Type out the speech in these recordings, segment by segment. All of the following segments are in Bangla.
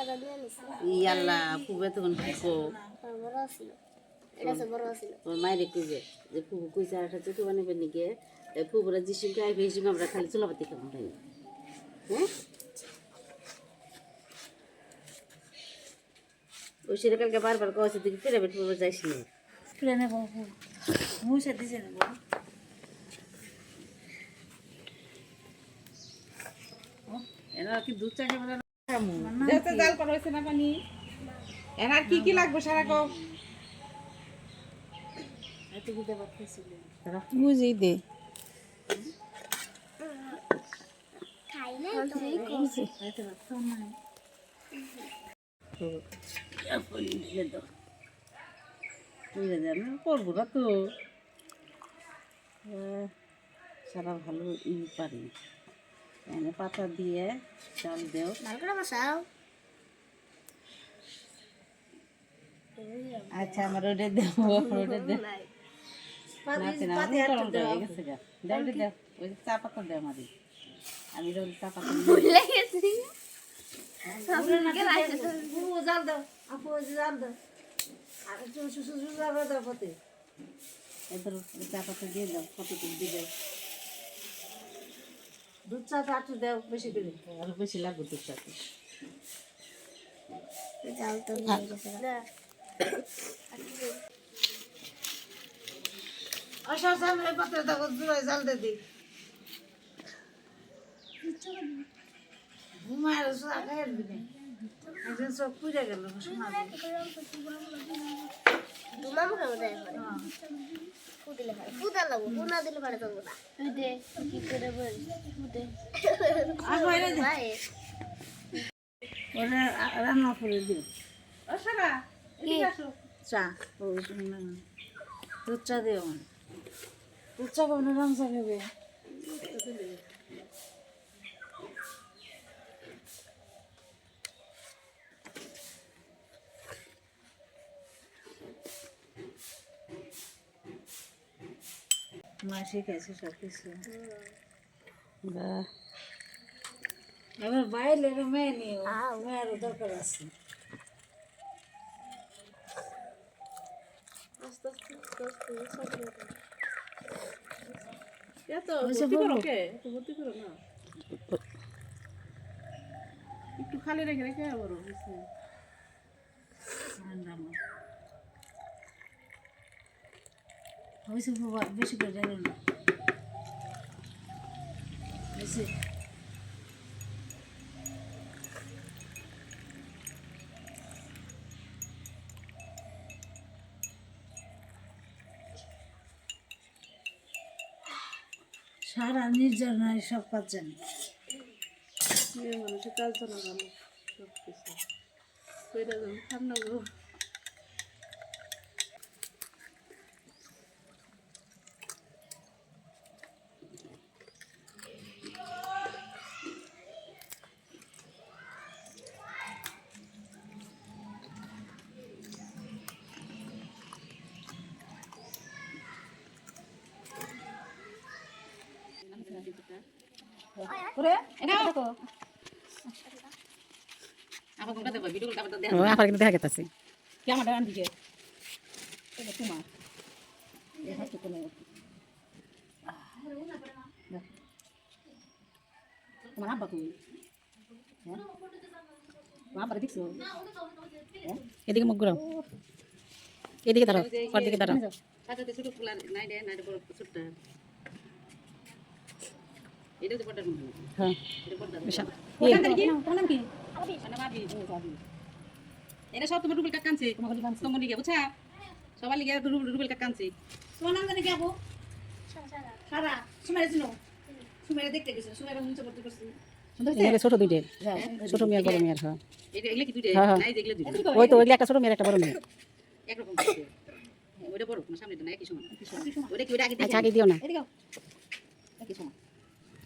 টাকাটা দিয়ে নিছি ই আল্লাহ ফুবে তখন কো মায়ের কইবে যে ফুবু কইছে আর একটা চুটু বানাবে নাকি? তাই ফুবুরা যে সঙ্গে আইবে এই সঙ্গে আমরা খালি চুলাপাতি খাব হ্যাঁ? ওই সেটা কালকে বারবার কয়েছে তুই পিরামিড যাইস না? তুলে নেব মুছে দিছে নেব। এরা কি দুধ চা যেতে জাল করা হয়েছে না পানি। এনার কি কি লাগবে সারা কম বুঝি দে খাই না ঢেলে দাও বুঝে যান করব না তো। আহ, সারা ভালো ই পারি। এনে পাতা দিয়ে চাল দেও আচ্ছা আমার ওটা দেবো ওটা দেবো। চা পাতা দেও আমাদের। আমি ওই চা পাতা জাল দাও। আপু জাল আর চা পাতা। দিয়ে দাও কতটুকু দুধ চা তো আটু দাও বেশি করে আরও বেশি লাগবে দুধ চা জাল তো গেছে। অসার সামনে পাত্রে দেখো জুড়াই জাল দে দিই। ঘুমায় সোজা খাই দিবি। একদিন সব পুজো গেল ওরা রান্না করে আসো। চা। না। দুধ চা দিও আমার দুধ চা খাবে না রং চা খাবে মা শিখেছে সব কিছু বাহ। এবার বাইরে মেয়ে নিও মেয়েরও দরকার আছে। একটু খালি রেখে রেখে হয়েছে ঠান্ডা আমার বাবা বেশি করে জানো না হয়েছে সারা সব কাজ জানি মানুষের কাজ জানা ভালো সব কিছু ঠান্ডা আমার কিন্তু দেখা গেছে কি আমার ডান দিকে এটা তোমার এই হাতে কোনে তোমার আব্বা কই হ্যাঁ আব্বা দেখছ এদিকে মুখ ঘুরাও এদিকে দাঁড়াও দিকে দাঁড়াও ছোট ফুলা নাই রে নাই বড় ছোট্ট এটা তো হ্যাঁ। এটা পড়ার বিশাল। তোমার নাম কি? মানে এটা সব তোমার রুবেল কাকা কানছে তোমার লিগে বুঝছা? সবার লিগে রুবেল কাকা কানছে তোমার নাম জানি কি আপু সারা সুমারে দেখতে গেছে সুমারে মুছে করতে করছে। ছোট দুইটে। ছোট মেয়ের বড় মেয়ের হ্যাঁ। ওই তো ওইগুলো একটা ছোট মেয়ের একটা বড় একরকম ওইটা বড় না সামনে না একই সমান। ওইটা কি ওইটা আগে আচ্ছা দিও না। সমান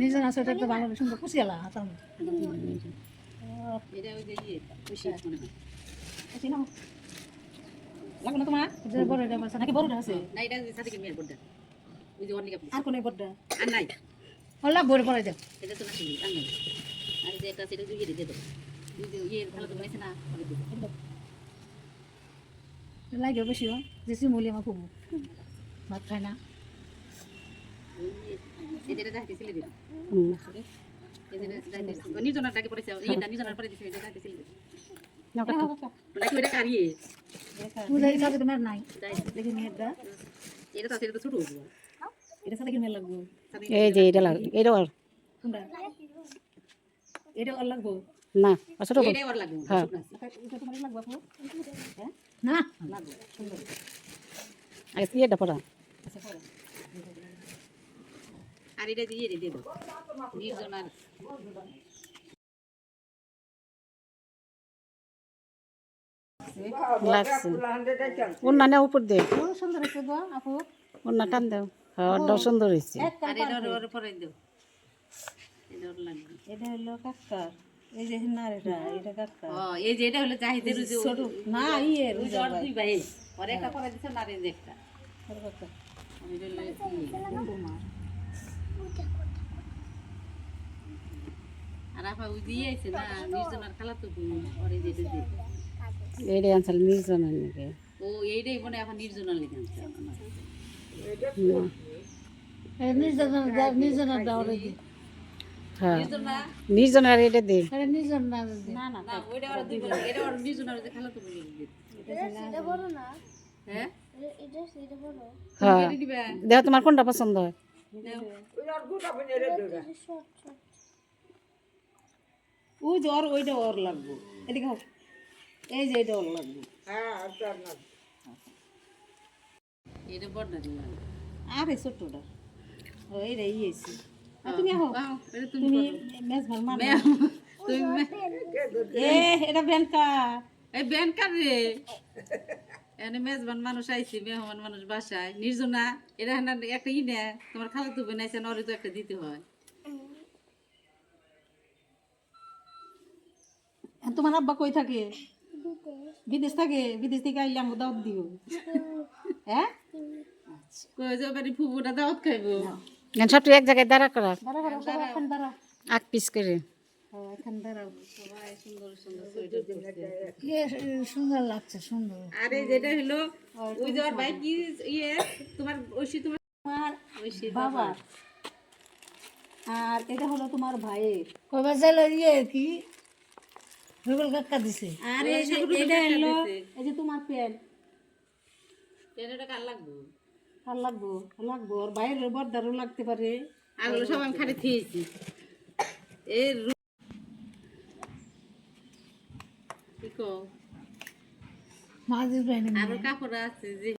নিজের আছে এটা ভালো সুন্দর হাতার এটা ওই যে ইয়ে নাও। লাগবে না তোমার? এটা বড় নাকি বড়টা আছে? না এটা সাথে কি মেয়ের বড়টা। ওই যে অনেক আর কোন বড়টা? আর নাই। ওলা বড় পড়ে দাও এটা তো না আর যে একটা সেটা দিয়ে দেবো লাগে বেশি হয় যে আমার খুব ভাত খায় না নির্জনার ডাকে পড়েছে ইয়েটা পরে দিছে এই যে এটা লাগবে এটা আর এটা আর লাগবো। না ওর লাগবে হ্যাঁ। এটা তোমার লাগবো আপু? না? আগে ইয়েটা পড়া। আর এটা দিয়ে দিয়ে দেবো নির্জনার লাগছে। ওনা না উপর দে সুন্দর হচ্ছে গো আপু। ওনা টান দাও। হ্যাঁ সুন্দর হয়েছে। আর এটা পরে এটা এটা হলো কাকার এই যে না এটা এটা কাকা। এই যে এটা হলো চাহিদের যে ছোট না ইয়ে ওই যে দুই ভাই ওর একটা পরে দিছে না রে যে একটা। কাকা। আমি বললে। আর আপা ওই দিয়ে আইছে না নির্জনার খালা তো বোন ওর এই যে এটা দিয়ে। এইটা আনসাল নির্জনের নাকি? ও এইটাই মনে এখন নির্জনার লিখে আনছে। আমার। নির্জনের নির্জনের দাওরে দি হ্যাঁ। নির্জনা এটা দে। আরে নির্জন না না না না ওইটা ওর দুই এটা ওর নির্জনার যে খালা তো বোন লিখে হ্যাঁ? হ্যাঁ। এটা দিবা। দেখো তোমার কোনটা পছন্দ হয়। ও যে ওইটা ওর লাগবো। এদিকে এই যে এটা ওর লাগবো। এটা বড় আরে ছোটটা ও এইটা ইয়েছি তুমি আহো। তুমি তুমি মেজ ভালো মান তুমি এ এটা ব্যাংকা এই ব্যাংকার রে। এনে মেজবান মানুষ আইছে মেহমান মানুষ বাসায়। নির্জনা হেনা একটা ই নে তোমার খালা তো বানাইছে নরে তো একটা দিতে হয়। তোমার আব্বা কই থাকে? বিদেশ থাকে? বিদেশ থেকে আইলে আমাকে দাওয়াত দিও। হ্যাঁ। কই যে বাড়ি ফুবুটা দাওয়াত খাইবো। সবটা এক জায়গায় দাঁড়া করা। এখান আগ পিস করে। এখান সুন্দর লাগছে সুন্দর। আরে যেটা হলো ওই যে ওর ভাই ইয়ে তোমার ঐশী তোমার বাবা। আর এটা হলো তোমার ভাইয়ের। কবে ইয়ে কি? রুবেল কাকা দিছে। আর এই যে এটা হলো এই যে তোমার প্যান্ট। এটা কার লাগবো? আর লাগবো লাগবো আর বাইরের বর্দারও লাগতে পারে। আগুলো সব আমি খালি থিয়েছি এর রু- কি কও? মাঝির আরও কাপড় আছে যে